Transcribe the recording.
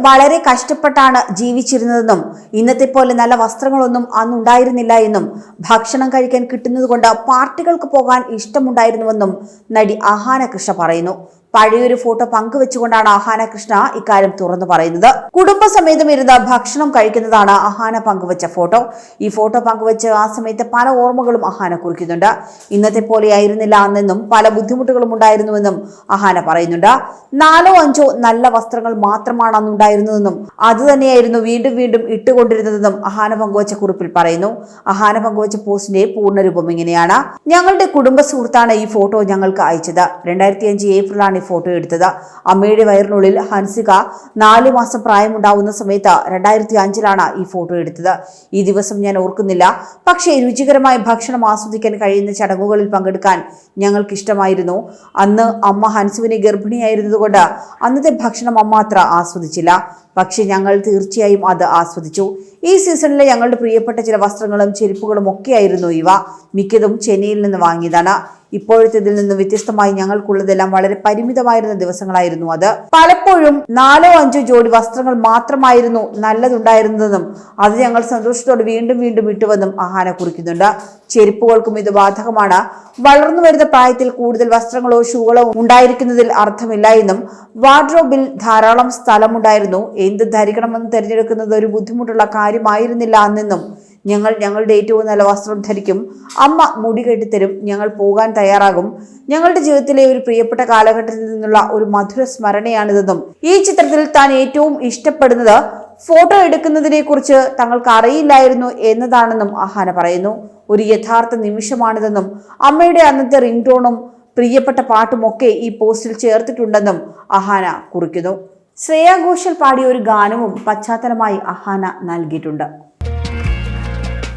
വളരെ കഷ്ടപ്പെട്ടാണ് ജീവിച്ചിരുന്നതെന്നും ഇന്നത്തെ പോലെ നല്ല വസ്ത്രങ്ങളൊന്നും അന്നുണ്ടായിരുന്നില്ല എന്നും ഭക്ഷണം കഴിക്കാൻ കിട്ടുന്നത് കൊണ്ട് പാർട്ടികൾക്ക് പോകാൻ ഇഷ്ടമുണ്ടായിരുന്നുവെന്നും നടി ആഹാന കൃഷ്ണ പറയുന്നു. പഴയൊരു ഫോട്ടോ പങ്കുവെച്ചുകൊണ്ടാണ് അഹാന കൃഷ്ണ ഇക്കാര്യം തുറന്നു പറയുന്നത്. കുടുംബസമേതം ഇരുന്ന് ഭക്ഷണം കഴിക്കുന്നതാണ് അഹാന പങ്കുവച്ച ഫോട്ടോ. ഈ ഫോട്ടോ പങ്കുവച്ച് ആ സമയത്ത് പല ഓർമ്മകളും അഹാന കുറിക്കുന്നുണ്ട്. ഇന്നത്തെ പോലെ ആയിരുന്നില്ല അന്നെന്നും പല ബുദ്ധിമുട്ടുകളും ഉണ്ടായിരുന്നുവെന്നും അഹാന പറയുന്നുണ്ട്. നാലോ അഞ്ചോ നല്ല വസ്ത്രങ്ങൾ മാത്രമാണ് അന്നുണ്ടായിരുന്നതെന്നും അത് തന്നെയായിരുന്നു വീണ്ടും വീണ്ടും ഇട്ടുകൊണ്ടിരുന്നതെന്നും അഹാന പങ്കുവച്ച കുറിപ്പിൽ പറയുന്നു. അഹാന പങ്കുവച്ച പോസ്റ്റിന്റെ പൂർണരൂപം ഇങ്ങനെയാണ്. ഞങ്ങളുടെ കുടുംബ സുഹൃത്താണ് ഈ ഫോട്ടോ ഞങ്ങൾക്ക് അയച്ചത്. രണ്ടായിരത്തി അഞ്ച് ഏപ്രിലാണ് ഈ ഫോട്ടോ എടുത്തത്. അമ്മയുടെ വയറിനുള്ളിൽ ഹൻസിക നാല് മാസം പ്രായമുണ്ടാവുന്ന സമയത്ത് രണ്ടായിരത്തി അഞ്ചിലാണ് ഈ ഫോട്ടോ എടുത്തത്. ഈ ദിവസം ഞാൻ ഓർക്കുന്നില്ല. പക്ഷേ രുചികരമായ ഭക്ഷണം ആസ്വദിക്കാൻ കഴിയുന്ന ചടങ്ങുകളിൽ പങ്കെടുക്കാൻ ഞങ്ങൾക്ക് ഇഷ്ടമായിരുന്നു അന്ന് അമ്മ ഹൻസുവിനെ ഗർഭിണിയായിരുന്നതുകൊണ്ട് അന്നത്തെ ഭക്ഷണം അമ്മ അത്ര ആസ്വദിച്ചില്ല. പക്ഷേ ഞങ്ങൾ തീർച്ചയായും അത് ആസ്വദിച്ചു. ഈ സീസണിലെ ഞങ്ങളുടെ പ്രിയപ്പെട്ട ചില വസ്ത്രങ്ങളും ചെരുപ്പുകളും ഒക്കെയായിരുന്നു ഇവ. മിക്കതും ചെന്നൈയിൽ നിന്ന് വാങ്ങിയതാണ്. ഇപ്പോഴത്തേതിൽ നിന്ന് വ്യത്യസ്തമായി ഞങ്ങൾക്കുള്ളതെല്ലാം വളരെ പരിമിതമായിരുന്ന ദിവസങ്ങളായിരുന്നു അത്. പലപ്പോഴും നാലോ അഞ്ചോ ജോഡി വസ്ത്രങ്ങൾ മാത്രമായിരുന്നു നല്ലതുണ്ടായിരുന്നതെന്നും അത് ഞങ്ങൾ സന്തോഷത്തോടെ വീണ്ടും വീണ്ടും ഇട്ടുവെന്നും ആഹാന കുറിക്കുന്നുണ്ട്. ചെരുപ്പുകൾക്കും ഇത് ബാധകമാണ്. വളർന്നു വരുന്ന പ്രായത്തിൽ കൂടുതൽ വസ്ത്രങ്ങളോ ഷൂകളോ ഉണ്ടായിരിക്കുന്നതിൽ അർത്ഥമില്ല എന്നും വാർഡ്രോബിൽ ധാരാളം സ്ഥലമുണ്ടായിരുന്നു. എന്ത് ധരിക്കണമെന്ന് തിരഞ്ഞെടുക്കുന്നത് ഒരു ബുദ്ധിമുട്ടുള്ള കാര്യമായിരുന്നില്ല അന്നെന്നും ഞങ്ങൾ ഞങ്ങളുടെ ഏറ്റവും നല്ല വസ്ത്രം ധരിക്കും. അമ്മ മുടി കെട്ടിത്തരും ഞങ്ങൾ പോകാൻ തയ്യാറാകും. ഞങ്ങളുടെ ജീവിതത്തിലെ ഒരു പ്രിയപ്പെട്ട കാലഘട്ടത്തിൽ നിന്നുള്ള ഒരു മധുര സ്മരണയാണിതെന്നും ഈ ചിത്രത്തിൽ താൻ ഏറ്റവും ഇഷ്ടപ്പെടുന്നത് ഫോട്ടോ എടുക്കുന്നതിനെ കുറിച്ച് തങ്ങൾക്ക് അറിയില്ലായിരുന്നു എന്നതാണെന്നും അഹാന പറയുന്നു. ഒരു യഥാർത്ഥ നിമിഷമാണിതെന്നും അമ്മയുടെ അന്നത്തെ റിംഗ് ടോണും പ്രിയപ്പെട്ട പാട്ടുമൊക്കെ ഈ പോസ്റ്റിൽ ചേർത്തിട്ടുണ്ടെന്നും അഹാന കുറിക്കുന്നു. ശ്രേയ ഘോഷൽ പാടിയ ഒരു ഗാനവും പശ്ചാത്തലമായി അഹാന നൽകിയിട്ടുണ്ട്.